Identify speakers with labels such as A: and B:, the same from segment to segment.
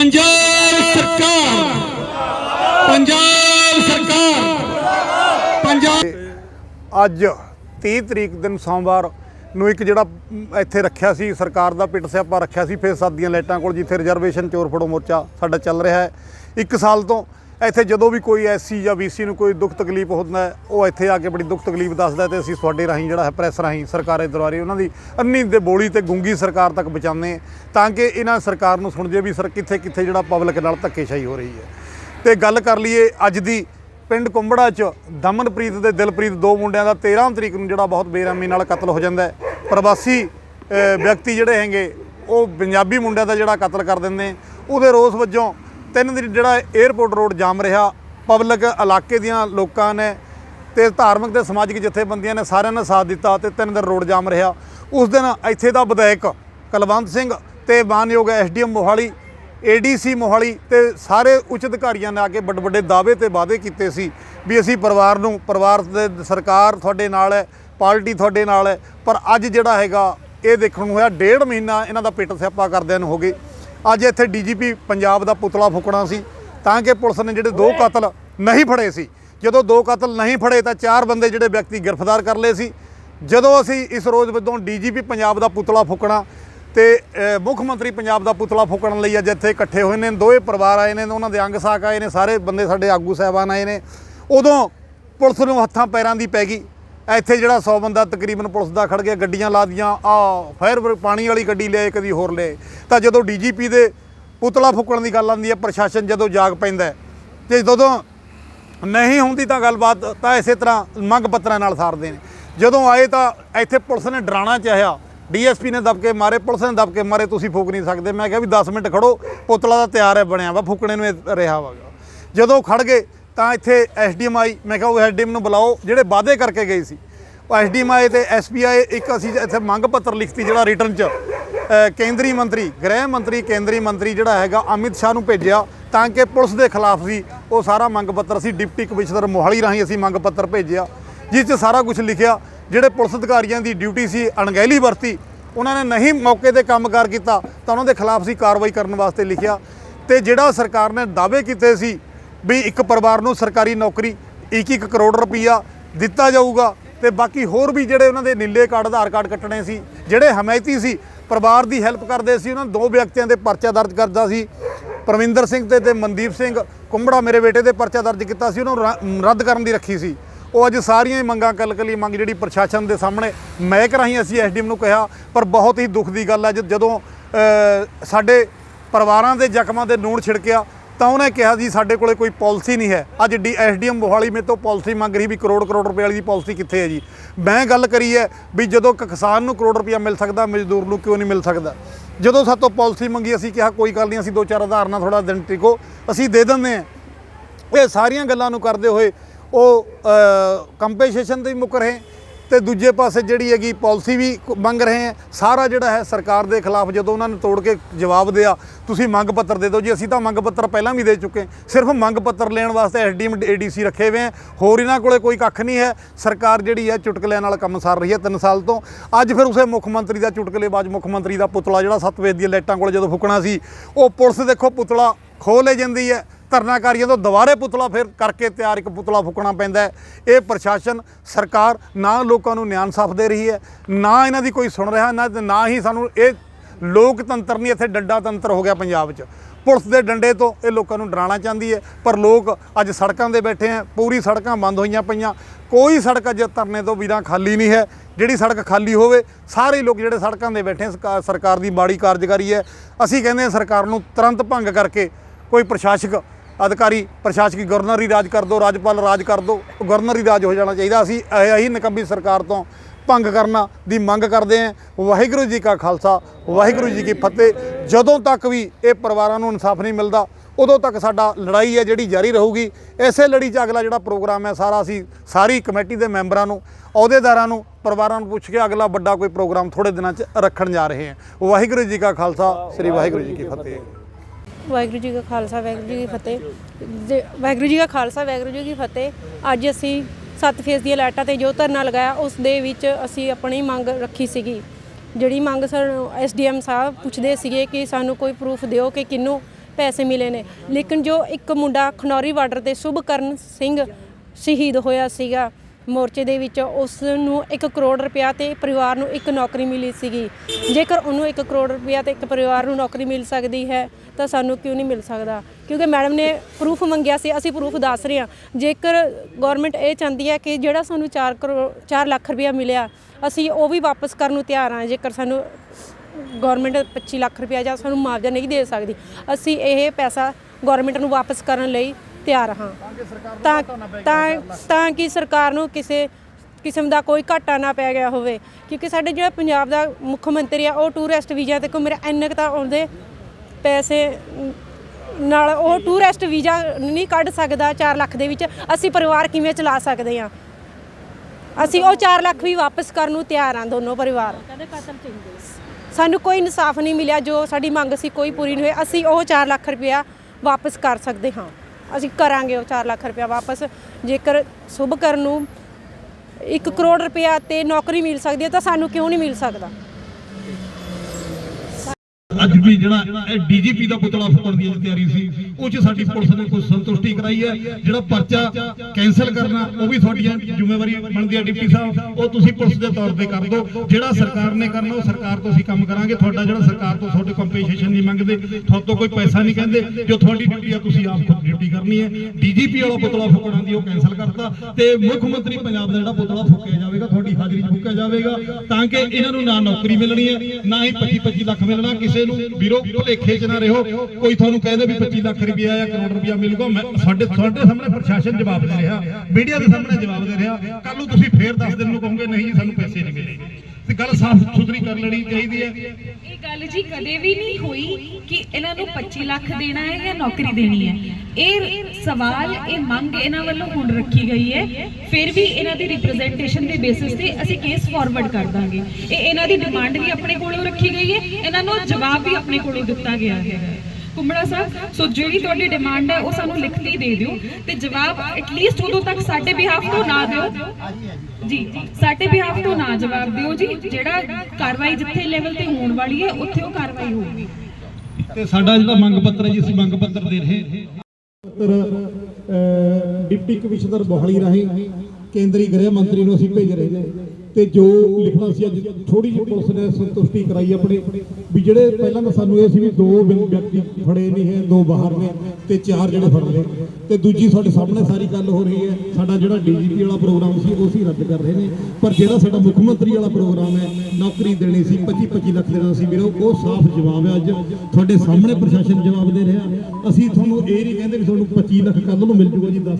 A: ਪੰਜਾਬ ਸਰਕਾਰ ਪੰਜਾਬ ਸਰਕਾਰ, ਪੰਜਾਬ
B: ਅੱਜ 30 ਤਰੀਕ ਦਿਨ ਸੋਮਵਾਰ ਨੂੰ ਇੱਕ ਜਿਹੜਾ ਇੱਥੇ ਰੱਖਿਆ ਸੀ, ਸਰਕਾਰ ਦਾ ਪਿੱਟ ਸਿਆਪਾ ਰੱਖਿਆ ਸੀ, ਫੇਰ ਸਾਦੀਆਂ ਲਾਈਟਾਂ ਕੋਲ ਜਿੱਥੇ ਰਿਜ਼ਰਵੇਸ਼ਨ ਚੋਰ ਫੜੋ ਮੋਰਚਾ ਸਾਡਾ ਚੱਲ ਰਿਹਾ ਹੈ। ਇੱਕ ਸਾਲ ਤੋਂ ਇੱਥੇ ਜਦੋਂ ਵੀ ਕੋਈ ਐਸਸੀ ਜਾਂ ਬੀਸੀ ਨੂੰ ਕੋਈ ਦੁੱਖ ਤਕਲੀਫ ਹੁੰਦਾ ਹੈ, ਉਹ ਇੱਥੇ ਆ ਕੇ ਬੜੀ ਦੁੱਖ ਤਕਲੀਫ ਦੱਸਦਾ ਹੈ ਤੇ ਅਸੀਂ ਤੁਹਾਡੇ ਰਾਹੀਂ ਜਿਹੜਾ ਹੈ ਪ੍ਰੈਸ ਰਾਹੀਂ, ਸਰਕਾਰੇ ਦਰਬਾਰੇ ਉਹਨਾਂ ਦੀ ਅੰਨੀ ਦੇ ਬੋਲੀ ਤੇ ਗੁੰਗੀ ਸਰਕਾਰ ਤੱਕ ਪਹੁੰਚਾਉਂਦੇ ਹਾਂ ਤਾਂ ਕਿ ਇਹਨਾਂ ਸਰਕਾਰ ਨੂੰ ਸੁਣ ਜੇ ਵੀ ਸਰ ਕਿੱਥੇ ਕਿੱਥੇ ਜਿਹੜਾ ਪਬਲਿਕ ਨਾਲ ਧੱਕੇਸ਼ਾਹੀ ਹੋ ਰਹੀ ਹੈ। ਤੇ ਗੱਲ ਕਰ ਲਈਏ ਅੱਜ ਦੀ ਪਿੰਡ ਕੁੰਬੜਾ 'ਚ ਦਮਨਪ੍ਰੀਤ ਤੇ ਦਿਲਪ੍ਰੀਤ, ਦੋ ਮੁੰਡਿਆਂ ਦਾ 13 ਤਰੀਕ ਨੂੰ ਜਿਹੜਾ ਬਹੁਤ ਬੇਰਹਿਮੀ ਨਾਲ ਕਤਲ ਹੋ ਜਾਂਦਾ ਹੈ। ਪ੍ਰਵਾਸੀ ਵਿਅਕਤੀ ਜਿਹੜੇ ਹੈਗੇ, ਉਹ ਪੰਜਾਬੀ ਮੁੰਡਿਆਂ ਦਾ ਜਿਹੜਾ ਕਤਲ ਕਰ ਦਿੰਦੇ ਉਹਦੇ ਰੋਸ ਵਜੋਂ ਤਿੰਨ ਦਿਨ ਜਿਹੜਾ 에ਅਰਪੋਰਟ ਰੋਡ ਜਾਮ ਰਿਹਾ ਪਬਲਿਕ ਇਲਾਕੇ ਦੀਆਂ ਲੋਕਾਂ ਨੇ ਤੇ ਧਾਰਮਿਕ ਤੇ ਸਮਾਜਿਕ ਜਥੇਬੰਦੀਆਂ ਨੇ ਸਾਰਿਆਂ ਨੇ ਸਾਥ ਦਿੱਤਾ ਤੇ ਤਿੰਨ ਦਿਨ ਰੋਡ ਜਾਮ ਰਿਹਾ। ਉਸ ਦਿਨ ਇੱਥੇ ਦਾ ਵਿਧਾਇਕ ਕੁਲਵੰਤ ਸਿੰਘ ਤੇ ਮਾਨਯੋਗ ਐਸਡੀਐਮ ਮੋਹਾਲੀ ਏਡੀਸੀ ਮੋਹਾਲੀ ਤੇ ਸਾਰੇ ਉੱਚ ਅਧਿਕਾਰੀਆਂ ਨੇ ਆ ਕੇ ਵੱਡੇ ਵੱਡੇ ਦਾਅਵੇ ਤੇ ਵਾਅਦੇ ਕੀਤੇ ਸੀ ਵੀ ਅਸੀਂ ਪਰਿਵਾਰ ਨੂੰ, ਪਰਿਵਾਰ ਦੇ ਸਰਕਾਰ ਤੁਹਾਡੇ ਨਾਲ ਹੈ, ਪਾਰਟੀ ਤੁਹਾਡੇ ਨਾਲ ਹੈ, ਪਰ ਅੱਜ ਜਿਹੜਾ ਹੈਗਾ, ਇਹ ਦੇਖਣ ਨੂੰ ਹੋਇਆ ਡੇਢ ਮਹੀਨਾ ਇਹਨਾਂ ਦਾ ਪਿੱਟ ਸਿਆਪਾ ਕਰਦਿਆਂ ਨੂੰ ਹੋ ਗਏ। ਅੱਜ ਇੱਥੇ ਡੀਜੀਪੀ ਪੰਜਾਬ ਦਾ ਪੁਤਲਾ ਫੁਕਣਾ ਸੀ, ਤਾਂ ਕਿ ਪੁਲਿਸ ਨੇ ਜਿਹੜੇ ਦੋ ਕਤਲ ਨਹੀਂ ਫੜੇ ਸੀ, ਜਦੋਂ ਦੋ ਕਤਲ ਨਹੀਂ ਫੜੇ ਤਾਂ ਚਾਰ ਬੰਦੇ ਜਿਹੜੇ ਵਿਅਕਤੀ ਗ੍ਰਿਫਤਾਰ ਕਰ ਲਏ ਸੀ। ਜਦੋਂ ਅਸੀਂ ਇਸ ਰੋਜ਼ ਵਜੋਂ ਡੀਜੀਪੀ ਪੰਜਾਬ ਦਾ ਪੁਤਲਾ ਫੁਕਣਾ ਤੇ ਮੁੱਖ ਮੰਤਰੀ ਪੰਜਾਬ ਦਾ ਪੁਤਲਾ ਫੂਕਣ ਲਈ ਅੱਜ ਇੱਥੇ ਇਕੱਠੇ ਹੋਏ ਨੇ, ਦੋਵੇਂ ਪਰਿਵਾਰ ਆਏ ਨੇ, ਉਹਨਾਂ ਦੇ ਅੰਗ ਸਾਕ ਆਏ ਨੇ, ਸਾਰੇ ਬੰਦੇ ਸਾਡੇ ਆਗੂ ਸਾਹਿਬਾਨ ਆਏ ਨੇ। ਉਦੋਂ ਪੁਲਿਸ ਨੂੰ ਹੱਥਾਂ ਪੈਰਾਂ ਦੀ ਪੈ ਗਈ। ਇੱਥੇ ਜਿਹੜਾ 100 ਬੰਦਾ ਤਕਰੀਬਨ ਪੁਲਿਸ ਦਾ ਖੜ ਗਿਆ, ਗੱਡੀਆਂ ਲਾ ਦੀਆਂ ਆ ਫਾਇਰ ਪਾਣੀ ਵਾਲੀ ਗੱਡੀ ਲਿਆਏ ਕਦੀ ਹੋਰ ਲਿਆਏ। ਤਾਂ ਜਦੋਂ ਡੀਜੀਪੀ ਦੇ ਪੁਤਲਾ ਫੂਕਣ ਦੀ ਗੱਲ ਆਉਂਦੀ ਹੈ, ਪ੍ਰਸ਼ਾਸਨ ਜਦੋਂ ਜਾਗ ਪੈਂਦਾ ਹੈ, ਤੇ ਜਦੋਂ ਨਹੀਂ ਹੁੰਦੀ ਤਾਂ ਗੱਲਬਾਤ, ਤਾਂ ਇਸੇ ਤਰ੍ਹਾਂ ਮੰਗ ਪੱਤਰਾਂ ਨਾਲ ਸਾਰਦੇ ਨੇ। ਜਦੋਂ ਆਏ ਤਾਂ ਇੱਥੇ ਪੁਲਿਸ ਨੇ ਡਰਾਣਾ ਚਾਹਿਆ, ਡੀਐਸਪੀ ਨੇ ਦਬਕੇ ਮਾਰੇ, ਪੁਲਿਸ ਨੇ ਦਬਕੇ ਮਾਰੇ, ਤੁਸੀਂ ਫੂਕ ਨਹੀਂ ਸਕਦੇ। ਮੈਂ ਕਿਹਾ ਵੀ 10 ਮਿੰਟ ਖੜੋ, ਪੁਤਲਾ ਦਾ ਤਿਆਰ ਹੈ ਬਣਿਆ ਵਾ, ਫੂਕਣੇ ਨੂੰ ਰਿਹਾ ਵਾਗਾ ਜਦੋਂ ਖੜ ਗਏ ਤਾਂ ਇੱਥੇ ਐਸਡੀਐਮ ਆਈ ਮੈਂ ਕਿਹਾ ਉਹ ਐਸਡੀਐਮ ਨੂੰ ਬੁਲਾਓ, ਜਿਹੜੇ ਵਾਅਦੇ ਕਰਕੇ ਗਏ ਸੀ। ਉਹ ਐਸਡੀਐਮ ਆਏ ਤੇ ਐਸਪੀਆਈ ਇੱਕ ਅਸੀਂ ਇੱਥੇ ਮੰਗ ਪੱਤਰ ਲਿਖਤੀ ਜਿਹੜਾ ਰਿਟਰਨ ਚ। ਕੇਂਦਰੀ ਮੰਤਰੀ, ਗ੍ਰਹਿ ਮੰਤਰੀ, ਕੇਂਦਰੀ ਮੰਤਰੀ ਜਿਹੜਾ ਹੈਗਾ, ਅਮਿਤ ਸ਼ਾਹ ਨੂੰ ਭੇਜਿਆ, ਤਾਂ ਕਿ ਪੁਲਿਸ ਦੇ ਖਿਲਾਫ ਸੀ। ਉਹ ਸਾਰਾ ਮੰਗ ਪੱਤਰ ਅਸੀਂ ਡਿਪਟੀ ਕਮਿਸ਼ਨਰ ਮੋਹਾਲੀ ਰਾਹੀਂ ਅਸੀਂ ਮੰਗ ਪੱਤਰ ਭੇਜਿਆ, ਜਿਸ 'ਚ ਸਾਰਾ ਕੁਝ ਲਿਖਿਆ। ਜਿਹੜੇ ਪੁਲਿਸ ਅਧਿਕਾਰੀਆਂ ਦੀ ਡਿਊਟੀ ਸੀ, ਅਣਗਹਿਲੀ ਵਰਤੀ, ਉਹਨਾਂ ਨੇ ਨਹੀਂ ਮੌਕੇ ਤੇ ਕੰਮਕਾਰ ਕੀਤਾ, ਤਾਂ ਉਹਨਾਂ ਦੇ ਖਿਲਾਫ ਅਸੀਂ ਕਾਰਵਾਈ ਕਰਨ ਵਾਸਤੇ ਲਿਖਿਆ। ਤੇ ਜਿਹੜਾ ਸਰਕਾਰ ਨੇ ਦਾਅਵੇ ਕੀਤੇ ਸੀ ਵੀ ਇੱਕ ਪਰਿਵਾਰ ਨੂੰ ਸਰਕਾਰੀ ਨੌਕਰੀ 1-1 ਕਰੋੜ ਰੁਪਈਆ ਦਿੱਤਾ ਜਾਊਗਾ ਤੇ ਬਾਕੀ ਹੋਰ ਵੀ ਜਿਹੜੇ ਉਹਨਾਂ ਦੇ ਨੀਲੇ ਕਾਰਡ, ਆਧਾਰ ਕਾਰਡ ਕੱਟਣੇ ਸੀ, ਜਿਹੜੇ ਹਮਾਇਤੀ ਸੀ, ਪਰਿਵਾਰ ਦੀ ਹੈਲਪ ਕਰਦੇ ਸੀ, ਉਹਨਾਂ ਦੋ ਵਿਅਕਤੀਆਂ ਦੇ ਪਰਚਾ ਦਰਜ ਕਰਦਾ ਸੀ। ਪਰਮਿੰਦਰ ਸਿੰਘ ਤੇ ਤੇ ਮਨਦੀਪ ਸਿੰਘ ਕੁੰਬੜਾ ਮੇਰੇ ਬੇਟੇ ਦੇ ਪਰਚਾ ਦਰਜ ਕੀਤਾ ਸੀ, ਉਹਨੂੰ ਰ- ਰੱਦ ਕਰਨ ਦੀ ਰੱਖੀ ਸੀ। ਉਹ ਅੱਜ ਸਾਰੀਆਂ ਹੀ ਮੰਗਾਂ ਕਲਕਲੀ ਮੰਗ ਜਿਹੜੀ ਪ੍ਰਸ਼ਾਸਨ ਦੇ ਸਾਹਮਣੇ ਮਹਿਕ ਰਾਹੀਂ ਅਸੀਂ ਐਸਡੀਐਮ ਨੂੰ ਕਿਹਾ, ਪਰ ਬਹੁਤ ਹੀ ਦੁੱਖ ਦੀ ਗੱਲ ਹੈ ਜਦੋਂ ਸਾਡੇ ਪਰਿਵਾਰਾਂ ਦੇ ਜ਼ਖਮਾਂ ਦੇ ਨੂਣ ਛਿੜਕਿਆ ਤਾਂ ਉਹਨੇ ਕਿਹਾ ਜੀ, ਸਾਡੇ ਕੋਲੇ ਕੋਈ ਪਾਲਿਸੀ ਨਹੀਂ ਹੈ। ਅੱਜ ਡੀ ਐਸਡੀਐਮ ਮੋਹਾਲੀ ਮੇ ਤੋਂ ਪਾਲਿਸੀ ਮੰਗ ਰਹੀ ਵੀ ਕਰੋੜ ਕਰੋੜ ਰੁਪਏ ਵਾਲੀ ਦੀ ਪਾਲਿਸੀ ਕਿੱਥੇ ਹੈ ਜੀ? ਮੈਂ ਗੱਲ ਕਰੀ ਹੈ ਵੀ ਜਦੋਂ ਕਿਸਾਨ ਨੂੰ ਕਰੋੜ ਰੁਪਇਆ ਮਿਲ ਸਕਦਾ, ਮਜ਼ਦੂਰ ਨੂੰ ਕਿਉਂ ਨਹੀਂ ਮਿਲ ਸਕਦਾ? ਜਦੋਂ ਸਾਤੋਂ ਪਾਲਿਸੀ ਮੰਗੀ, ਅਸੀਂ ਕਿਹਾ, ਕੋਈ ਗੱਲ ਨਹੀਂ, ਅਸੀਂ ਦੋ ਚਾਰ ਆਧਾਰ ਨਾਲ ਥੋੜਾ ਦਿਨ ਟਿਕੋ, ਅਸੀਂ ਦੇ ਦਿੰਦੇ ਹਾਂ। ਇਹ ਸਾਰੀਆਂ ਗੱਲਾਂ ਨੂੰ ਕਰਦੇ ਹੋਏ ਉਹ ਕੰਪਨਸੇਸ਼ਨ ਤੇ ਮੁੱਕ ਰਹੇ। ਤੇ ਦੂਜੇ ਪਾਸੇ ਜਿਹੜੀ ਹੈਗੀ ਪਾਲਿਸੀ ਵੀ ਮੰਗ ਰਹੇ ਹੈ ਸਾਰਾ ਜਿਹੜਾ ਹੈ ਸਰਕਾਰ ਦੇ ਖਿਲਾਫ ਜਦੋਂ ਉਹਨਾਂ ਨੇ ਤੋੜ ਕੇ ਜਵਾਬ ਦਿਆ, ਤੁਸੀਂ ਮੰਗ ਪੱਤਰ ਦੇ ਦਿਓ ਜੀ। ਅਸੀਂ ਤਾਂ ਮੰਗ ਪੱਤਰ ਪਹਿਲਾਂ ਵੀ ਦੇ ਚੁੱਕੇ ਸਿਰਫ ਮੰਗ ਪੱਤਰ ਲੈਣ ਵਾਸਤੇ ਐਸਡੀਐਮ ਏਡੀਸੀ ਰੱਖੇ ਹੋਏ ਹੈ ਹੋਰ ਇਹਨਾਂ ਕੋਲੇ ਕੋਈ ਕੱਖ ਨਹੀਂ ਹੈ। ਸਰਕਾਰ ਜਿਹੜੀ ਹੈ ਚੁਟਕਲਿਆਂ ਨਾਲ ਕੰਮ ਸਾਰ ਰਹੀ ਹੈ 3 ਸਾਲ ਤੋਂ। ਅੱਜ ਫਿਰ ਉਸੇ ਮੁੱਖ ਮੰਤਰੀ ਦਾ ਚੁਟਕਲੇਬਾਜ਼, ਮੁੱਖ ਮੰਤਰੀ ਦਾ ਪੁਤਲਾ ਜਿਹੜਾ ਸੱਤ ਵਜੇ ਦੀਆਂ ਲਾਈਟਾਂ ਕੋਲ ਜਦੋਂ ਫੁਕਣਾ ਸੀ, ਉਹ ਪੁਲਿਸ ਦੇਖੋ ਪੁਤਲਾ ਖੋਹ ਲੈ ਜਾਂਦੀ ਹੈ। ਧਰਨਾਕਾਰੀਆਂ ਤੋਂ ਦੁਬਾਰੇ ਪੁਤਲਾ ਫਿਰ ਕਰਕੇ ਤਿਆਰ ਇੱਕ ਪੁਤਲਾ ਫੁਕਣਾ ਪੈਂਦਾ ਹੈ। ਇਹ ਪ੍ਰਸ਼ਾਸਨ, ਸਰਕਾਰ ਨਾ ਲੋਕਾਂ ਨੂੰ ਨਿਆਂ ਇਨਸਾਫ ਦੇ ਰਹੀ ਹੈ, ਨਾ ਇਹਨਾਂ ਦੀ ਕੋਈ ਸੁਣ ਰਿਹਾ, ਨਾ ਨਾ ਹੀ ਸਾਨੂੰ ਇਹ ਲੋਕਤੰਤਰ ਨਹੀਂ, ਇੱਥੇ ਡੰਡਾ ਤੰਤਰ ਹੋ ਗਿਆ ਪੰਜਾਬ 'ਚ। ਪੁਲਿਸ ਦੇ ਡੰਡੇ ਤੋਂ ਇਹ ਲੋਕਾਂ ਨੂੰ ਡਰਾਉਣਾ ਚਾਹੁੰਦੀ ਹੈ, ਪਰ ਲੋਕ ਅੱਜ ਸੜਕਾਂ ਦੇ ਬੈਠੇ ਆ ਪੂਰੀ ਸੜਕਾਂ ਬੰਦ ਹੋਈਆਂ ਪਈਆਂ। ਕੋਈ ਸੜਕ ਅੱਜ ਧਰਨੇ ਤੋਂ ਬਿਨਾਂ ਖਾਲੀ ਨਹੀਂ ਹੈ। ਜਿਹੜੀ ਸੜਕ ਖਾਲੀ ਹੋਵੇ, ਸਾਰੇ ਲੋਕ ਜਿਹੜੇ ਸੜਕਾਂ ਦੇ ਬੈਠੇ ਸਰਕਾਰ- ਸਰਕਾਰ ਦੀ ਮਾੜੀ ਕਾਰਜਕਾਰੀ ਹੈ। ਅਸੀਂ ਕਹਿੰਦੇ ਹਾਂ ਸਰਕਾਰ ਨੂੰ ਤੁਰੰਤ ਭੰਗ ਕਰਕੇ ਕੋਈ ਪ੍ਰਸ਼ਾਸਕ ਅਧਿਕਾਰੀ ਪ੍ਰਸ਼ਾਸਕੀ ਗਵਰਨਰ ਹੀ ਰਾਜ ਕਰ ਦੋ, ਰਾਜਪਾਲ ਰਾਜ ਕਰ ਦੋ ਗਵਰਨਰ ਹੀ ਰਾਜ ਹੋ ਜਾਣਾ ਚਾਹੀਦਾ। ਅਸੀਂ ਇਹ ਹੀ ਨਕੰਬੀ ਸਰਕਾਰ ਤੋਂ ਭੰਗ ਕਰਨਾ ਦੀ ਮੰਗ ਕਰਦੇ ਹਾਂ। ਵਾਹਿਗੁਰੂ ਜੀ ਕਾ ਖਾਲਸਾ, ਵਾਹਿਗੁਰੂ ਜੀ ਕੀ ਫਤਿਹ। ਜਦੋਂ ਤੱਕ ਵੀ ਇਹ ਪਰਿਵਾਰਾਂ ਨੂੰ ਇਨਸਾਫ ਨਹੀਂ ਮਿਲਦਾ, ਉਦੋਂ ਤੱਕ ਸਾਡਾ ਲੜਾਈ ਹੈ ਜਿਹੜੀ ਜਾਰੀ ਰਹੂਗੀ। ਇਸੇ ਲੜੀ 'ਚ ਅਗਲਾ ਜਿਹੜਾ ਪ੍ਰੋਗਰਾਮ ਹੈ, ਸਾਰਾ ਅਸੀਂ ਸਾਰੀ ਕਮੇਟੀ ਦੇ ਮੈਂਬਰਾਂ ਨੂੰ, ਅਹੁਦੇਦਾਰਾਂ ਨੂੰ, ਪਰਿਵਾਰਾਂ ਨੂੰ ਪੁੱਛ ਕੇ ਅਗਲਾ ਵੱਡਾ ਕੋਈ ਪ੍ਰੋਗਰਾਮ ਥੋੜੇ ਦਿਨਾਂ 'ਚ ਰੱਖਣ ਜਾ ਰਹੇ ਹਾਂ। ਵਾਹਿਗੁਰੂ ਜੀ ਕਾ ਖਾਲਸਾ, ਸ੍ਰੀ ਵਾਹਿਗੁਰੂ ਜੀ ਕੀ ਫਤਿਹ।
C: ਵਾਹਿਗੁਰੂ ਜੀ ਕਾ ਖਾਲਸਾ, ਵਾਹਿਗੁਰੂ ਜੀ ਕੀ ਫਤਿਹ। ਜੇ- ਵਾਹਿਗੁਰੂ ਜੀ ਕਾ ਖਾਲਸਾ, ਵਾਹਿਗੁਰੂ ਜੀ ਕੀ ਫਤਿਹ। ਅੱਜ ਅਸੀਂ ਸੱਤ ਫੇਸ ਦੀਆਂ ਲਾਈਟਾਂ ਤੇ ਜੋ ਧਰਨਾ ਲਗਾਇਆ, ਉਸ ਦੇ ਵਿੱਚ ਅਸੀਂ ਆਪਣੀ ਮੰਗ ਰੱਖੀ ਸੀਗੀ। ਜਿਹੜੀ ਮੰਗ ਸਰ ਐਸਡੀਐਮ ਸਾਹਿਬ ਪੁੱਛਦੇ ਸੀਗੇ ਕਿ ਸਾਨੂੰ ਕੋਈ ਪ੍ਰੂਫ ਦਿਓ ਕਿ ਕਿਹਨੂੰ ਪੈਸੇ ਮਿਲੇ ਨੇ। ਲੇਕਿਨ ਜੋ ਇੱਕ ਮੁੰਡਾ ਖਨੌਰੀ ਬਾਰਡਰ ਤੇ ਸੁਭਕਰਨ ਸਿੰਘ ਸ਼ਹੀਦ ਹੋਇਆ ਸੀਗਾ ਮੋਰਚੇ ਦੇ ਵਿੱਚ ਉਸ ਨੂੰ 1 ਕਰੋੜ ਰੁਪਇਆ ਤੇ ਪਰਿਵਾਰ ਨੂੰ ਇੱਕ ਨੌਕਰੀ ਮਿਲੀ ਸੀਗੀ। ਜੇਕਰ ਉਹਨੂੰ 1 ਕਰੋੜ ਰੁਪਇਆ ਤੇ ਇੱਕ ਪਰਿਵਾਰ ਨੂੰ ਨੌਕਰੀ ਮਿਲ ਸਕਦੀ ਹੈ, ਤਾਂ ਸਾਨੂੰ ਕਿਉਂ ਨਹੀਂ ਮਿਲ ਸਕਦਾ? ਕਿਉਂਕਿ ਮੈਡਮ ਨੇ ਪ੍ਰੂਫ ਮੰਗਿਆ ਸੀ, ਅਸੀਂ ਪ੍ਰੂਫ ਦੱਸ ਰਹੇ ਹਾਂ। ਜੇਕਰ ਗਵਰਨਮੈਂਟ ਇਹ ਚਾਹੁੰਦੀ ਹੈ ਕਿ ਜਿਹੜਾ ਸਾਨੂੰ 4 ਕਰੋੜ 4 ਲੱਖ ਰੁਪਇਆ ਮਿਲਿਆ, ਅਸੀਂ ਉਹ ਵੀ ਵਾਪਸ ਕਰਨ ਨੂੰ ਤਿਆਰ ਹਾਂ। ਜੇਕਰ ਸਾਨੂੰ ਗਵਰਨਮੈਂਟ 25 ਲੱਖ ਰੁਪਇਆ ਜਾਂ ਸਾਨੂੰ ਮੁਆਵਜ਼ਾ ਨਹੀਂ ਦੇ ਸਕਦੀ, ਅਸੀਂ ਇਹ ਪੈਸਾ ਗਵਰਨਮੈਂਟ ਨੂੰ ਵਾਪਸ ਕਰਨ ਲਈ ਤਿਆਰ ਹਾਂ। ਤਾਂ ਤਾਂ ਤਾਂ ਕਿ ਸਰਕਾਰ ਨੂੰ ਕਿਸੇ ਕਿਸਮ ਦਾ ਕੋਈ ਘਾਟਾ ਨਾ ਪੈ ਗਿਆ ਹੋਵੇ। ਕਿਉਂਕਿ ਸਾਡੇ ਜਿਹੜਾ ਪੰਜਾਬ ਦਾ ਮੁੱਖ ਮੰਤਰੀ ਆ ਉਹ ਟੂਰਿਸਟ ਵੀਜ਼ਾ ਤੇ ਘੁੰਮ ਰਿਹਾ ਇੰਨੇ ਕੁ ਤਾਂ ਆਉਂਦੇ ਪੈਸੇ ਨਾਲ ਉਹ ਟੂਰਿਸਟ ਵੀਜ਼ਾ ਨਹੀਂ ਕੱਢ ਸਕਦਾ 4 ਲੱਖ ਦੇ ਵਿੱਚ। ਅਸੀਂ ਪਰਿਵਾਰ ਕਿਵੇਂ ਚਲਾ ਸਕਦੇ ਹਾਂ? ਅਸੀਂ ਉਹ 4 ਲੱਖ ਵੀ ਵਾਪਸ ਕਰਨ ਨੂੰ ਤਿਆਰ ਹਾਂ ਦੋਨੋਂ ਪਰਿਵਾਰ। ਸਾਨੂੰ ਕੋਈ ਇਨਸਾਫ ਨਹੀਂ ਮਿਲਿਆ ਜੋ ਸਾਡੀ ਮੰਗ ਸੀ ਕੋਈ ਪੂਰੀ ਨਹੀਂ ਹੋਈ। ਅਸੀਂ ਉਹ 4 ਲੱਖ ਰੁਪਇਆ ਵਾਪਸ ਕਰ ਸਕਦੇ ਹਾਂ। ਅਸੀਂ ਕਰਾਂਗੇ ਉਹ 4 ਲੱਖ ਰੁਪਇਆ ਵਾਪਸ। ਜੇਕਰ ਸ਼ੁਭ ਕਰਨ ਨੂੰ 1 ਕਰੋੜ ਰੁਪਇਆ ਤੇ ਨੌਕਰੀ ਮਿਲ ਸਕਦੀ ਹੈ ਤਾਂ ਸਾਨੂੰ ਕਿਉਂ ਨਹੀਂ ਮਿਲ ਸਕਦਾ?
D: ਅੱਜ ਵੀ ਜਿਹੜਾ ਇਹ ਡੀਜੀਪੀ ਦਾ ਪੁਤਲਾ ਫੁੱਕਣ ਦੀ ਤਿਆਰੀ ਸੀ, ਉਹ 'ਚ ਸਾਡੀ ਪੁਲਿਸ ਨੇ ਕੋਈ ਸੰਤੁਸ਼ਟੀ ਕਰਾਈ ਹੈ। ਜਿਹੜਾ ਪਰਚਾ ਕੈਨਸਲ ਕਰਨਾ, ਉਹ ਵੀ ਤੁਹਾਡੀਆਂ ਜ਼ਿੰਮੇਵਾਰੀ ਬਣਦੀ ਹੈ ਡਿਪਟੀ ਸਾਹਿਬ। ਉਹ ਤੁਸੀਂ ਪੁਲਿਸ ਦੇ ਤੌਰ ਤੇ ਕਰ ਦਿਓ। ਜਿਹੜਾ ਸਰਕਾਰ ਨੇ ਕਰਨਾ, ਉਹ ਸਰਕਾਰ ਤੋਂ ਅਸੀਂ ਕੰਮ ਕਰਾਂਗੇ। ਤੁਹਾਡਾ ਜਿਹੜਾ ਸਰਕਾਰ ਤੋਂ ਤੁਹਾਡੇ ਕੰਪਨਸੇਸ਼ਨ ਨਹੀਂ ਮੰਗਦੇ, ਤੁਹਾਡੇ ਤੋਂ ਕੋਈ ਪੈਸਾ ਨਹੀਂ ਕਹਿੰਦੇ। ਜੋ ਤੁਹਾਡੀ ਡਿਊਟੀ ਆ, ਤੁਸੀਂ ਆਪ ਖੁਦ ਡਿਊਟੀ ਕਰਨੀ ਹੈ। ਡੀਜੀਪੀ ਵਾਲਾ ਪੁਤਲਾ ਫੁੱਕਣਾ ਦੀ ਉਹ ਕੈਨਸਲ ਕਰਤਾ ਤੇ ਮੁੱਖ ਮੰਤਰੀ ਪੰਜਾਬ ਦਾ ਜਿਹੜਾ ਪੁਤਲਾ ਫੂਕਿਆ ਜਾਵੇਗਾ, ਤੁਹਾਡੀ ਹਾਜ਼ਰੀ 'ਚ ਫੁੱਕਿਆ ਜਾਵੇਗਾ। ਤਾਂ ਕਿ ਇਹਨਾਂ ਨੂੰ ਨਾ ਨੌਕਰੀ ਮਿਲਣੀ ਹੈ, ਨਾ ਹੀ 25 25 ਲੱਖ ਮਿਲਣਾ ਕਿਸੇ ਨੂੰ ਵੀਰੋ ਭੁਲੇਖੇ 'ਚ ਨਾ ਰਹੋ। ਕੋਈ ਤੁਹਾਨੂੰ ਕਹਿੰਦੇ ਵੀ 25 ਲੱਖ ਰੁਪਇਆ ਜਾਂ ਕਰੋੜ ਰੁਪਇਆ ਮਿਲੂਗਾ, ਮੈਂ ਸਾਡੇ ਤੁਹਾਡੇ ਸਾਹਮਣੇ ਪ੍ਰਸ਼ਾਸਨ ਜਵਾਬ ਦੇ ਰਿਹਾ। ਮੀਡੀਆ ਦੇ ਸਾਹਮਣੇ ਜਵਾਬ ਦੇ ਰਿਹਾ। ਕੱਲ ਨੂੰ ਤੁਸੀਂ ਫੇਰ 10 ਦਿਨ ਨੂੰ ਕਹੋਗੇ, ਨਹੀਂ ਜੀ, ਸਾਨੂੰ ਪੈਸੇ ਨਹੀਂ ਮਿਲੇ। ਗੱਲ ਸਾਫ਼ ਸੁਥਰੀ ਕਰ ਲੈਣੀ ਚਾਹੀਦੀ ਹੈ।
E: ਇਹ ਗੱਲ ਜੀ ਕਦੇ ਵੀ ਨਹੀਂ ਹੋਈ ਕਿ ਇਹਨਾਂ ਨੂੰ 25 ਲੱਖ ਦੇਣਾ ਹੈ ਜਾਂ ਨੌਕਰੀ ਦੇਣੀ ਹੈ। ਇਹ ਸਵਾਲ, ਇਹ ਮੰਗ ਇਹਨਾਂ ਵੱਲੋਂ ਹੁਣ ਰੱਖੀ ਗਈ ਹੈ। ਫਿਰ ਵੀ ਇਹਨਾਂ ਦੀ ਰਿਪਰੈਜ਼ੈਂਟੇਸ਼ਨ ਦੇ ਬੇਸਿਸ ਤੇ ਅਸੀਂ ਕੇਸ ਫਾਰਵਰਡ ਕਰ ਦਾਂਗੇ। ਇਹ ਇਹਨਾਂ ਦੀ ਡਿਮਾਂਡ ਵੀ ਆਪਣੇ ਕੋਲੋਂ ਰੱਖੀ ਗਈ ਹੈ। ਇਹਨਾਂ ਨੂੰ ਜਵਾਬ ਵੀ ਆਪਣੇ ਕੋਲੋਂ ਦਿੱਤਾ ਗਿਆ ਹੈ। ਕੁੰਬੜਾ ਸਾਹਿਬ ਸੋ ਜਿਹੜੀ ਤੁਹਾਡੀ ਡਿਮਾਂਡ ਹੈ ਉਹ ਸਾਨੂੰ ਲਿਖਤੀ ਦੇ ਦਿਓ ਤੇ ਜਵਾਬ ਐਟਲੀਸਟ ਉਦੋਂ ਤੱਕ ਸਾਡੇ ਬਿਹਾਫ ਤੋਂ ਨਾ ਦਿਓ। ਜੀ ਸਾਡੇ ਬਿਹਾਫ ਤੋਂ ਨਾ ਜਵਾਬ ਦਿਓ ਜੀ। ਜਿਹੜਾ ਕਾਰਵਾਈ ਜਿੱਥੇ ਲੈਵਲ ਤੇ ਹੋਣ ਵਾਲੀ ਹੈ ਉੱਥੇ ਉਹ ਕਾਰਵਾਈ ਹੋਊਗੀ।
D: ਤੇ ਸਾਡਾ ਜਿਹੜਾ ਮੰਗ ਪੱਤਰ ਹੈ ਜੀ ਅਸੀਂ ਮੰਗ ਪੱਤਰ ਦੇ ਰਹੇ
B: ਪੱਤਰ ਡਿਪਟੀ ਕਮਿਸ਼ਨਰ ਮੋਹਾਲੀ ਰਾਹੀਂ ਕੇਂਦਰੀ ਗ੍ਰਹਿ ਮੰਤਰੀ ਨੂੰ ਅਸੀਂ ਭੇਜ ਰਹੇ ਨੇ ਤੇ ਜੋ ਲਿਖਣਾ ਸੀ ਅੱਜ ਥੋੜੀ ਜਿਹੀ ਪੁਲਿਸ ਨੇ ਸੰਤੁਸ਼ਟੀ ਕਰਾਈ ਆਪਣੇ, ਵੀ ਜਿਹੜੇ ਪਹਿਲਾਂ ਤਾਂ ਸਾਨੂੰ ਇਹ ਸੀ ਵੀ ਦੋ ਵਿਅ- ਵਿਅਕਤੀ ਫੜੇ ਨਹੀਂ ਹੈ, ਦੋ ਬਾਹਰ ਨੇ ਤੇ ਚਾਰ ਜਿਹੜੇ ਫੜ ਲਏ। ਤੇ ਦੂਜੀ ਸਾਡੇ ਸਾਹਮਣੇ ਸਾਰੀ ਗੱਲ ਹੋ ਰਹੀ ਹੈ, ਸਾਡਾ ਜਿਹੜਾ ਡੀਜੀਪੀ ਵਾਲਾ ਪ੍ਰੋਗਰਾਮ ਸੀ, ਉਹ ਅਸੀਂ ਰੱਦ ਕਰ ਰਹੇ ਨੇ। ਪਰ ਜਿਹੜਾ ਸਾਡਾ ਮੁੱਖ ਮੰਤਰੀ ਵਾਲਾ ਪ੍ਰੋਗਰਾਮ ਹੈ, ਨੌਕਰੀ ਦੇਣੀ ਸੀ 25 25 ਲੱਖ ਦੇਣਾ ਸੀ ਵੀਰੋ, ਉਹ ਸਾਫ਼ ਜਵਾਬ ਹੈ ਅੱਜ। ਤੁਹਾਡੇ ਸਾਹਮਣੇ ਪ੍ਰਸ਼ਾਸਨ ਜਵਾਬ ਦੇ ਰਿਹਾ। ਅਸੀਂ ਤੁਹਾਨੂੰ ਇਹ ਨਹੀਂ ਕਹਿੰਦੇ ਵੀ ਤੁਹਾਨੂੰ 25 ਲੱਖ ਕੱਲ ਨੂੰ ਮਿਲ ਜੂਗਾ ਜੀ 10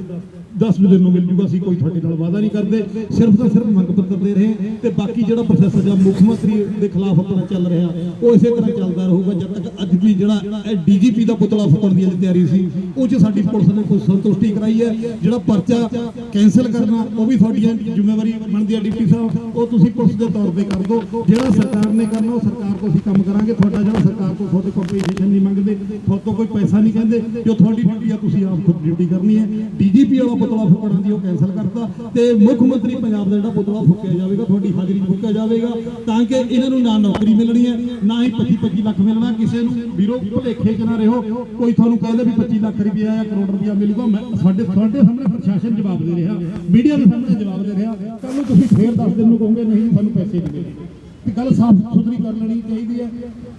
B: 10 ਦਿਨ ਨੂੰ ਮਿਲ ਜੂਗਾ, ਅਸੀਂ ਕੋਈ ਤੁਹਾਡੇ ਨਾਲ ਵਾਅਦਾ ਨਹੀਂ ਕਰਦੇ। ਸਿਰਫ ਤਾਂ ਸਿਰਫ ਮੰਗ ਪੱਤਰ ਦੇ ਰਹੇ ਹਾਂ ਤੇ ਬਾਕੀ ਜਿਹੜਾ ਪ੍ਰੋਸੈਸ ਜਾਂ ਮੁੱਖ ਮੰਤਰੀ ਦੇ ਖਿਲਾਫ ਆਪਣਾ ਚੱਲ ਰਿਹਾ, ਉਹ ਇਸੇ ਤਰ੍ਹਾਂ ਚੱਲਦਾ ਰਹੂਗਾ, ਜਦ ਤੱਕ ਅੱਜ ਵੀ ਜਿਹੜਾ ਇਹ ਡੀਜੀਪੀ ਦਾ ਪੁਤਲਾ ਫੁੱਕਣ ਦੀ ਤਿਆਰੀ ਸੀ, ਉਹ 'ਚ ਸਾਡੀ ਪੁਲਿਸ ਨੇ ਕੋਈ ਸੰਤੁਸ਼ਟੀ ਕਰਾਈ ਹੈ। ਜਿਹੜਾ ਪਰਚਾ ਕੈਨਸਲ ਕਰਨਾ, ਉਹ ਵੀ ਤੁਹਾਡੀਆਂ ਜ਼ਿੰਮੇਵਾਰੀ ਬਣਦੀ ਹੈ ਡਿਪਟੀ ਸਾਹਿਬ। ਉਹ ਤੁਸੀਂ ਪੁਲਿਸ ਦੇ ਤੌਰ ਤੇ ਕਰ ਦਿਓ ਜਿਹੜਾ ਸਰਕਾਰ ਨੇ ਕਰਨਾ, ਉਹ ਸਰਕਾਰ ਤੋਂ ਅਸੀਂ ਕੰਮ ਕਰਾਂਗੇ। ਤੁਹਾਡਾ ਜਿਹੜਾ ਸਰਕਾਰ ਤੋਂ ਤੁਹਾਡੇ ਕੰਪਨਸੇਸ਼ਨ ਨਹੀਂ ਮੰਗਦੇ, ਤੁਹਾਡੇ ਤੋਂ ਕੋਈ ਪੈਸਾ ਨਹੀਂ ਕਹਿੰਦੇ। ਜੋ ਤੁਹਾਡੀ ਡਿਊਟੀ ਆ, ਤੁਸੀਂ ਆਪ ਖੁਦ ਡਿਊਟੀ ਕਰਨੀ ਹੈ। ਡੀਜੀਪੀ ਵਾਲਾ ਪੁਤਲਾ ਫੁੱਕਣਾ ਦੀ ਉਹ ਕੈਨਸਲ ਕਰਤਾ ਤੇ ਮੁੱਖ ਮੰਤਰੀ ਪੰਜਾਬ ਦਾ ਜਿਹੜਾ ਪੁਤਲਾ ਫੁੱਕਿਆ ਜਾਵੇਗਾ, ਤੁਹਾਡੀ ਹਾਜ਼ਰੀ 'ਚ ਫੁੱਕਿਆ ਜਾਵੇਗਾ, ਤਾਂ ਕਿ ਇਹਨਾਂ ਨੂੰ ਨਾ ਨੌਕਰੀ ਮਿਲਣੀ ਹੈ, ਨਾ ਹੀ 25 25 ਲੱਖ ਮਿਲਣਾ, ਕਿਸੇ ਨੂੰ ਵੀਰੋ ਭੁਲੇਖੇ 'ਚ ਨਾ ਰਹੋ, ਕੋਈ ਤੁਹਾਨੂੰ ਕਹਿੰਦੇ ਵੀ 25 ਲੱਖ ਰੁਪਇਆ ਜਾਂ ਕਰੋੜ ਰੁਪਇਆ ਮਿਲੂਗਾ, ਮੈਂ ਸਾਡੇ, ਤੁਹਾਡੇ ਸਾਹਮਣੇ ਪ੍ਰਸ਼ਾਸਨ ਜਵਾਬ ਦੇ ਰਿਹਾ, ਮੀਡੀਆ ਦੇ ਸਾਹਮਣੇ ਜਵਾਬ ਦੇ ਰਿਹਾ ਕੱਲ ਨੂੰ ਤੁਸੀਂ ਫੇਰ 10 ਦਿਨ ਨੂੰ ਕਹੋਗੇ, ਨਹੀਂ ਸਾਨੂੰ ਪੈਸੇ ਨਹੀਂ ਮਿਲੇ ਤੇ ਗੱਲ ਸਾਫ਼ ਸੁਥਰੀ ਕਰ ਲੈਣੀ ਚਾਹੀਦੀ ਹੈ।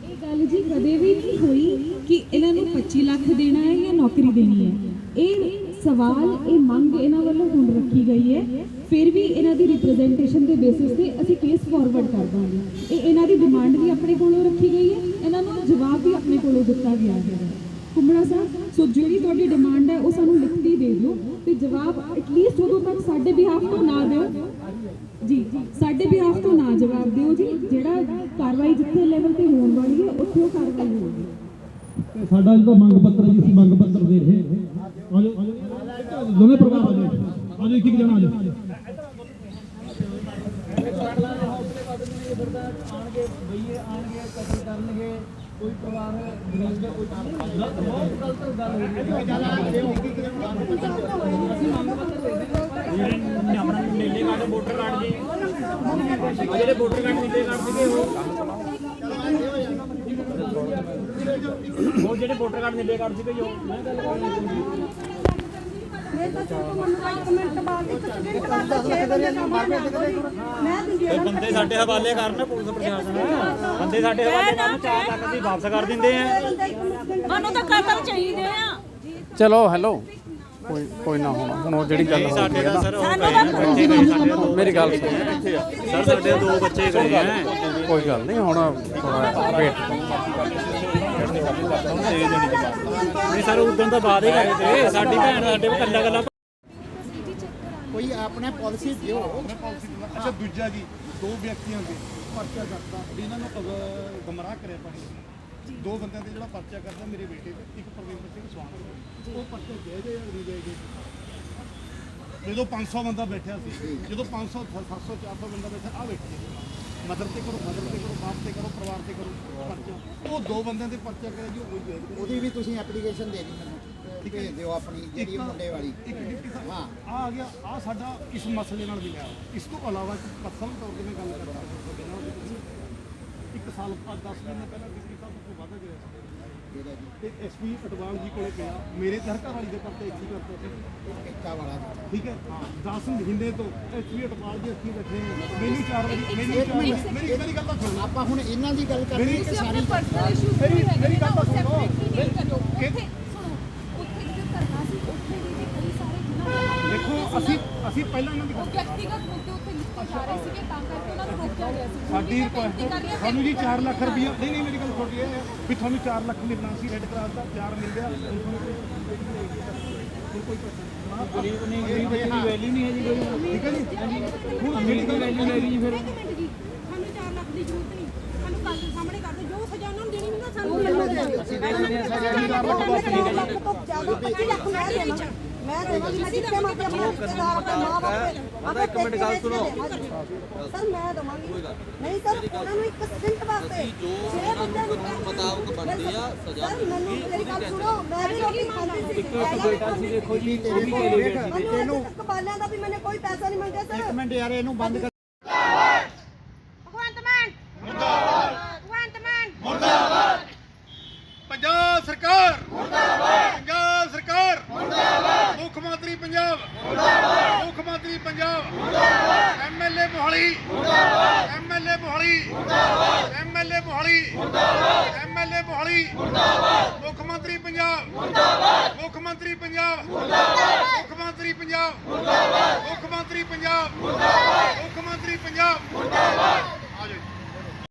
E: ਇਹ ਗੱਲ ਜੀ ਕਦੇ ਵੀ ਨਹੀਂ ਹੋਈ ਕਿ ਇਹਨਾਂ ਨੂੰ 25 ਲੱਖ ਦੇਣਾ ਹੈ ਜਾਂ ਨੌਕਰੀ ਦੇਣੀ ਹੈ। ਇਹ ਸਵਾਲ ਇਹ ਮੰਗ ਇਹਨਾਂ ਵੱਲੋਂ ਹੁਣ ਰੱਖੀ ਗਈ ਹੈ। ਫਿਰ ਵੀ ਇਹਨਾਂ ਦੀ ਰਿਪਰੈਜ਼ੈਂਟੇਸ਼ਨ ਦੇ ਬੇਸਿਸ ਤੇ ਅਸੀਂ ਕੇਸ ਫਾਰਵਰਡ ਕਰ ਦਾਂਗੇ। ਇਹ ਇਹਨਾਂ ਦੀ ਡਿਮਾਂਡ ਵੀ ਆਪਣੇ ਕੋਲੋਂ ਰੱਖੀ ਗਈ ਹੈ। ਇਹਨਾਂ ਨੂੰ ਜਵਾਬ ਵੀ ਆਪਣੇ ਕੋਲੋਂ ਦਿੱਤਾ ਗਿਆ ਹੈ। ਕੁੰਬੜਾ ਸਾਹਿਬ, ਸੋ ਜਿਹੜੀ ਤੁਹਾਡੀ ਡਿਮਾਂਡ ਹੈ, ਉਹ ਸਾਨੂੰ ਲਿਖਤੀ ਦੇ ਦਿਓ ਤੇ ਜਵਾਬ ਐਟਲੀਸਟ ਉਦੋਂ ਤੱਕ ਸਾਡੇ ਬਿਹਾਫ ਤੋਂ ਨਾ ਦਿਓ। ਜੀ, ਸਾਡੇ ਬਿਹਾਫ ਤੋਂ ਨਾ ਜਵਾਬ ਦਿਓ ਜੀ। ਜਿਹੜਾ ਕਾਰਵਾਈ ਜਿੱਥੇ ਲੈਵਲ ਤੇ ਹੋਣ ਵਾਲੀ ਹੈ, ਉੱਥੇ ਉਹ ਕਾਰਵਾਈ ਹੋਊਗੀ।
B: ਸਾਡਾ ਜਿਹੜਾ ਮੰਗ ਪੱਤਰ ਜੀ ਅਸੀਂ ਮੰਗ ਪੱਤਰ ਦੇ ਰਹੇ ਆਜੋ ਦੋਨੇ ਪ੍ਰਕਾਰ ਆਜੋ ਆਜੋ ਇੱਕ ਇੱਕ ਜਣਾ ਆਜੋ ਆਣਗੇ ਬਈਏ ਆਣਗੇ ਕਤਲ ਕਰਨਗੇ ਕੋਈ ਪਰਿਵਾਰ
F: ਗਰੀਬ ਦਾ ਕੋਈ ਗਲਤ ਬਹੁਤ ਗਲਤ ਗੱਲ ਅਸੀਂ ਮੰਗ ਪੱਤਰ ਦੇ
G: ਦਿੱਤੇ ਆਪਣਾ ਨੀਲੇ ਕਾਰਡ ਵੋਟਰ ਕਾਰਡ ਜੀ। ਜਿਹੜੇ ਵੋਟਰ ਕਾਰਡ ਨੀਲੇ ਕਾਰਡ ਸੀਗੇ ਉਹ ਜਿਹੜੇ ਵੋਟਰ ਕਾਰਡ ਨੀਲੇ ਕਾਰਡ ਸੀਗੇ ਜੋ ਮੈਂ ਗੱਲ ਬੰਦੇ ਸਾਡੇ ਹਵਾਲੇ ਕਰਨ ਪੁਲਿਸ ਪ੍ਰਸ਼ਾਸਨ। ਬੰਦੇ ਸਾਡੇ ਹਵਾਲੇ ਕਰਨ 4 ਲੱਖ ਦੀ ਵਾਪਸ ਕਰ ਦਿੰਦੇ ਆ।
F: ਸਾਨੂੰ ਤਾਂ ਕਤਲ ਚਾਹੀਦੇ ਆ।
H: ਚਲੋ ਹੈਲੋ ਕੋਈ ਕੋਈ ਨਾ ਹੁਣ। ਹੁਣ ਉਹ ਜਿਹੜੀ ਗੱਲ ਹੋ ਗਈ ਹੈ ਨਾ।
F: ਸਾਨੂੰ ਤਾਂ
H: ਮੇਰੀ ਗੱਲ ਸੁਣ।
G: ਸਰ ਸਾਡੇ ਦੋ ਬੱਚੇ ਗਏ ਆ।
H: ਕੋਈ ਗੱਲ ਨਹੀਂ ਹੁਣ ਥੋੜਾ ਵੇਟ
G: ਨਹੀਂ ਸਰ ਉਦੋਂ ਤਾਂ ਬਾਅਦ ਹੀ ਕਰੇ ਤੇ। ਸਾਡੀ ਭੈਣ ਸਾਡੇ ਕੋਲ ਕੱਲਾ ਕੱਲਾ
B: ਕੋਈ ਆਪਣੇ ਪਾਲਿਸੀ ਦਿਓ। ਮੈਂ ਪਾਲਿਸੀ ਅੱਛਾ ਦੂਜਾ ਜੀ ਦੋ ਵਿਅਕਤੀਆਂ ਦੇ ਪਰਚਾ ਕਰਤਾ। ਵੀ ਇਹਨਾਂ ਨੂੰ ਅਗ- ਗਮਰਾਹ ਕਰਿਆ ਪਾਣੀ ਦੋ ਬੰਦਿਆਂ ਤੇ ਜਿਹੜਾ ਪਰਚਾ ਕਰਦਾ ਮੇਰੇ ਬੇਟੇ ਤੇ। ਇੱਕ ਪ੍ਰਵਿੰਦਰ ਸਿੰਘ ਸਵਾਨ ਉਹ ਪਰਚਾ ਜਾਇਜ਼ ਹੈ? ਜਦੋਂ 500 ਬੰਦਾ ਬੈਠਿਆ ਸੀ ਜਦੋਂ 500 700 400 ਬੰਦਾ ਬੈਠਾ ਆ ਬੈਠੇ ਮਦਰ ਤੇ ਕਰੋ ਮਦਰ ਤੇ ਕਰੋ ਬਾਪ ਤੇ ਕਰੋ ਪਰਿਵਾਰ ਤੇ ਕਰੋ ਪਰਚਾ। ਉਹ ਦੋ ਬੰਦਿਆਂ ਤੇ ਪਰਚਾ ਕਰਿਆ ਜੀ ਉਹ ਕੋਈ ਜਾਇਜ਼ ਨਹੀਂ।
I: ਉਹਦੀ ਵੀ ਤੁਸੀਂ ਐਪਲੀਕੇਸ਼ਨ ਦੇ ਦਿਓ ਮੈਨੂੰ ਭੇਜ ਦਿਓ ਆਪਣੀ ਜਿਹੜੀ ਉਹ ਮੁੰਡੇ ਵਾਲੀ।
B: ਇੱਕ ਡਿਪਟੀ ਸਾਹਿਬ
I: ਹਾਂ।
B: ਆ ਆ ਗਿਆ ਆ ਸਾਡਾ ਇਸ ਮਸਲੇ ਨਾਲ ਵੀ ਹੈ ਇਸ ਤੋਂ ਇਲਾਵਾ ਇੱਕ ਪਰਸਨਲ ਤੌਰ ਤੇ ਮੈਂ ਗੱਲ ਕਰਦਾ ਤੁਹਾਡੇ ਨਾਲ ਇੱਕ ਸਾਲ ਬਾਅਦ 10 ਮਹੀਨੇ ਪਹਿਲਾਂ ਡਿਪਟੀ ਸਾਹਿਬ ਤੋਂ ਵਾਅਦਾ ਕਰਿਆ ਸੀ।
I: ਜਿਹੜਾ ਜੀ?
B: ਤੇ ਐਸਪੀ ਅਟਵਾਲ ਜੀ ਕੋਲੇ ਪਿਆ। ਮੇਰੇ ਤੇ ਹਰ ਘਰ ਵਾਲੀ ਦੇ ਪਰਤੇ ਇੱਥੇ ਹੀ ਕਰਦਾ ਸੀ।
I: ਟਿੱਕਾ ਵਾਲਾ ਜੀ।
B: ਠੀਕ ਹੈ? ਹਾਂ 10 ਮਹੀਨੇ ਤੋਂ ਅਟਵਾਲ ਜੀ ਇੱਥੇ ਹੀ ਬੈਠੇ ਮੈਨੂੰ ਚਾਰ ਵਾਰੀ ਮੈਨੂੰ ਚਾਰ ਮੇਰੀ ਮੇਰੀ ਗੱਲ ਤਾਂ ਸੁਣ।
I: ਆਪਾਂ ਹੁਣ ਇਹਨਾਂ ਦੀ ਗੱਲ ਕਰਨੀ ਹੈ ਕਿ ਸਾਰੀ
E: ਪਰਸਨਲ ਇਸ਼ੂ
B: ਮੇਰੀ ਮੇਰੀ ਗੱਲ ਤਾਂ ਸੁਣੋ।
E: ਉੱਥੇ ਸੁਣੋ ਉੱਥੇ ਜੋ ਕਰਨਾ ਸੀ ਉੱਥੇ ਵੀ ਕਈ ਸਾਰੇ
B: ਦੇਖੋ ਅਸੀਂ ਅਸੀਂ ਪਹਿਲਾਂ ਇਹਨਾਂ ਦੀ
E: ਵਿਅਕਤੀਗਤ ਮੁੱਦੇ ਜਾ ਰਹੇ ਸੀਗੇ ਤਾਂ ਕਰਕੇ ਉਹਨਾਂ ਨੂੰ ਰੋਕਿਆ ਗਿਆ ਸੀ।
B: ਸਾਡੀ
E: ਕਰ ਰਹੀ ਹਾਂ
B: ਸਾਨੂੰ ਜੀ 4 ਲੱਖ ਰੁਪਈਆ ਨਹੀਂ ਨਹੀਂ ਮੇਰੀ ਗੱਲ ਛੋਟੀ ਹੈ ਵੀ ਤੁਹਾਨੂੰ 4 ਲੱਖ ਮਿਲਣਾ ਸੀ ਰੈੱਡ ਕਰਾਸ ਦਾ 4 ਮਿਲ ਗਿਆ
G: ਗਰੀਬ ਨਹੀਂ ਗਰੀਬ ਦੀ ਵੈਲਿਊ ਨਹੀਂ ਹੈ ਜੀ ਕੋਈ।
B: ਠੀਕ ਹੈ ਜੀ। ਹੁਣ ਜਿਹੜੀ
G: ਵੈਲਿਊ ਲੈ ਗਈ ਫਿਰ
C: ਜੀ। ਸਾਨੂੰ 4 ਲੱਖ ਦੀ ਜ਼ਰੂਰਤ ਨਹੀਂ। ਸਾਨੂੰ ਕੱਲ ਸਾਹਮਣੇ ਕਰ ਦਿਓ। ਜੋ ਸਜ਼ਾ ਉਹਨਾਂ ਨੂੰ ਦੇਣੀ ਹੁੰਦਾ ਸਾਨੂੰ ਮਿਲਣਾ
F: ਮੈਂ ਦੇਵਾਂਗੀ ਮੈਂ ਜਿੱਥੇ ਮੈਂ ਆਪਣੇ ਰਿਸ਼ਤੇਦਾਰ ਆਪਣੇ ਮਾਂ ਬਾਪ ਆਦਾ ਇੱਕ ਮਿੰਟ ਗੱਲ ਸੁਣੋ। ਸਰ ਮੈਂ ਦਵਾਂਗੀ। ਨਹੀਂ। ਸਰ ਉਹਨਾਂ ਨੂੰ ਇੱਕ ਸਕਿੰਟ ਵਾਸਤੇ। ਛੇ ਬੰਦਿਆਂ ਨੂੰ ਮੁਤਾਬਕ ਬਣਦੀ ਆ ਸਜ਼ਾ ਸਰ ਮੈਨੂੰ ਮੇਰੀ ਗੱਲ ਸੁਣੋ। ਮੈਂ ਵੀ ਰੋਟੀ ਖਾਂਦੀ ਸੀ। ਇੱਕ ਬੇਟਾ ਸੀ ਦੇਖੋ ਜੀ
I: ਤੇਰੇ ਵੇਖ
F: ਇਹਨੂੰ ਕਬਾਲਿਆਂ ਦਾ ਵੀ ਮੈਨੇ ਕੋਈ ਪੈਸਾ ਨਹੀਂ ਮੰਗਿਆ ਸਰ।
I: ਇੱਕ ਮਿੰਟ ਯਾਰ ਇਹਨੂੰ ਬੰਦ ਕਰ
F: ਭਗਵੰਤ ਮਾਨ ਮੁਰਦਾਬਾਦ ਭਗਵੰਤ ਮਾਨ
B: ਪੰਜਾਬ ਸਰਕਾਰ ਮੁਰਦਾਬਾਦ ਪੰਜਾਬ ਸਰਕਾਰ ਮੁਰਦਾਬਾਦ ਮੁੱਖ ਮੰਤਰੀ ਪੰਜਾਬ ਮੁਰਦਾਬਾਦ ਮੁੱਖ ਮੰਤਰੀ ਪੰਜਾਬ ਮੁਰਦਾਬਾਦ ਐਮਐਲਏ ਮੋਹਾਲੀ। ਮੁਰਦਾਬਾਦ ਐਮਐਲਏ ਮੋਹਾਲੀ। ਮੁਰਦਾਬਾਦ ਐਮਐਲਏ ਮੋਹਾਲੀ। ਮੁਰਦਾਬਾਦ ਐਮਐਲਏ ਮੋਹਾਲੀ। ਮੁਰਦਾਬਾਦ ਮੁੱਖ ਮੰਤਰੀ ਪੰਜਾਬ। ਮੁਰਦਾਬਾਦ ਮੁੱਖ ਮੰਤਰੀ ਪੰਜਾਬ। ਮੁਰਦਾਬਾਦ ਮੁੱਖ ਮੰਤਰੀ ਪੰਜਾਬ। ਮੁਰਦਾਬਾਦ ਮੁੱਖ ਮੰਤਰੀ ਪੰਜਾਬ। ਮੁਰਦਾਬਾਦ ਮੁੱਖ ਮੰਤਰੀ ਪੰਜਾਬ। ਮੁਰਦਾਬਾਦ